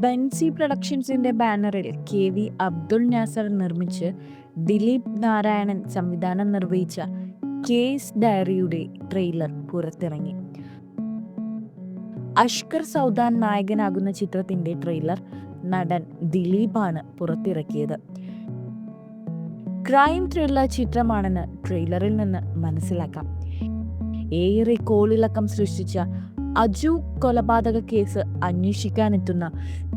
ബെൻസി പ്രൊഡക്ഷൻസിന്റെ ബാനറിൽ K V Abdul Nasar നിർമ്മിച്ച് ദിലീപ് നാരായണൻ സംവിധാനം നിർവഹിച്ച കേസ് ഡയറിയുടെ ട്രെയിലർ പുറത്തിറങ്ങി. അഷ്കർ സൗദാൻ നായകനാകുന്ന ചിത്രത്തിന്റെ ട്രെയിലർ നടൻ ദിലീപാണ് പുറത്തിറക്കിയത്. ക്രൈം ത്രില്ലർ ചിത്രമാണെന്ന് ട്രെയിലറിൽ നിന്ന് മനസ്സിലാക്കാം. ഏറെ കോളിളക്കം സൃഷ്ടിച്ച അജു കൊലപാതക കേസ് അന്വേഷിക്കാനെത്തുന്ന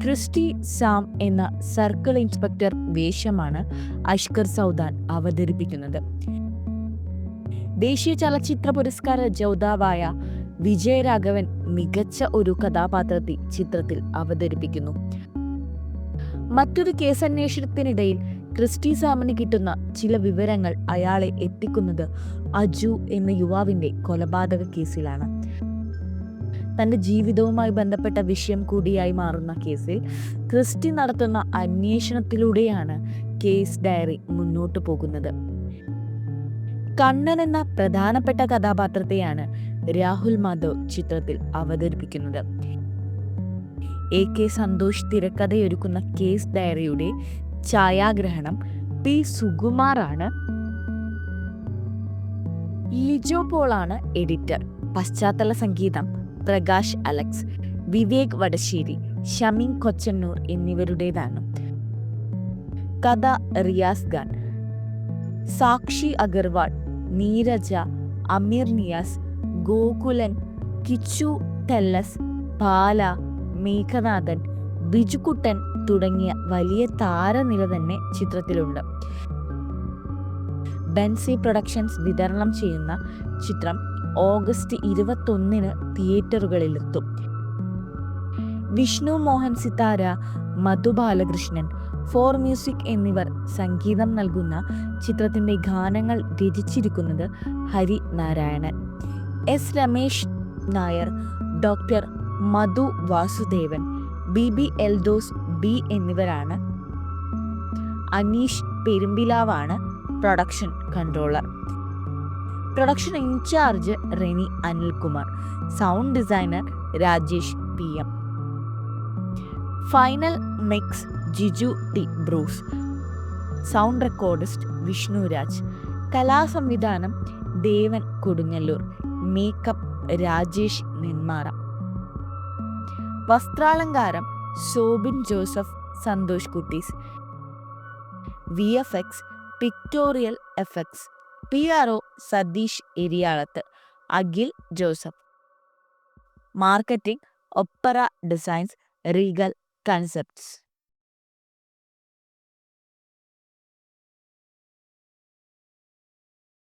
ക്രിസ്റ്റി സാം എന്ന സർക്കിൾ ഇൻസ്പെക്ടർ വേഷമാണ് അഷ്കർ സൗദാൻ അവതരിപ്പിക്കുന്നത്. ദേശീയ ചലച്ചിത്ര പുരസ്കാര ജോതാവായ വിജയരാഘവൻ മികച്ച ഒരു കഥാപാത്രത്തെ ചിത്രത്തിൽ അവതരിപ്പിക്കുന്നു. മറ്റൊരു കേസന്വേഷണത്തിനിടയിൽ ക്രിസ്റ്റി സാമിന് കിട്ടുന്ന ചില വിവരങ്ങൾ അയാളെ എത്തിക്കുന്നത് അജു എന്ന യുവാവിന്റെ കൊലപാതക കേസിലാണ്. തന്റെ ജീവിതവുമായി ബന്ധപ്പെട്ട വിഷയം കൂടിയായി മാറുന്ന കേസിൽ ക്രിസ്റ്റി നടത്തുന്ന അന്വേഷണത്തിലൂടെയാണ് കേസ് ഡയറി മുന്നോട്ട് പോകുന്നത്. കണ്ണൻ എന്ന പ്രധാനപ്പെട്ട കഥാപാത്രത്തെയാണ് രാഹുൽ മാധവ് ചിത്രത്തിൽ അവതരിപ്പിക്കുന്നത്. എ കെ സന്തോഷ് തിരക്കഥയൊരുക്കുന്ന കേസ് ഡയറിയുടെ ഛായാഗ്രഹണം പി സുകുമാറാണ്. ലിജോ പോളാണ് എഡിറ്റർ. പശ്ചാത്തല സംഗീതം പ്രകാശ് അലക്സ് വിവേക് വടശ്ശേരി ഷമീൻ കൊച്ചന്നൂർ എന്നിവരുടേതാണ്. കഥ റിയാസ് ഖാൻ. സാക്ഷി അഗർവാൾ നീരജ അമീർ നിയാസ് ഗോകുലൻ കിച്ചു ടെല്ലസ് ബാല മേഘനാഥൻ ബിജുകുട്ടൻ തുടങ്ങിയ വലിയ താരനിര തന്നെ ചിത്രത്തിലുണ്ട്. ബെൻസി പ്രൊഡക്ഷൻസ് വിതരണം ചെയ്യുന്ന ചിത്രം ഓഗസ്റ്റ് ഇരുപത്തൊന്നിന് തിയേറ്ററുകളിലെത്തും. വിഷ്ണു മോഹൻ സിത്താര മധു ബാലകൃഷ്ണൻ ഫോർ മ്യൂസിക് എന്നിവർ സംഗീതം നൽകുന്ന ചിത്രത്തിന്റെ ഗാനങ്ങൾ രചിച്ചിരിക്കുന്നത് Hari Narayanan. S Ramesh Nair doctor Madhu Vasudevan B B Eldhose B എന്നിവരാണ്. Aneesh പെരുമ്പിലാവാണ് production controller. Production incharge Reny Anilkumar. Sound designer Rajesh P M. Final mix Jiju T Bruce. Sound recordist Vishnuraj. കലാസംവിധാനം Devan Kodungallur. Makeup Rajesh Nenmara. വസ്ത്രാലങ്കാരം Shobin Joseph Santhosh Kuttees. V F X pictorial effects P R O Satheesh Eriyalath. Akhil Joseph. Marketing Opera Designs Regal Concepts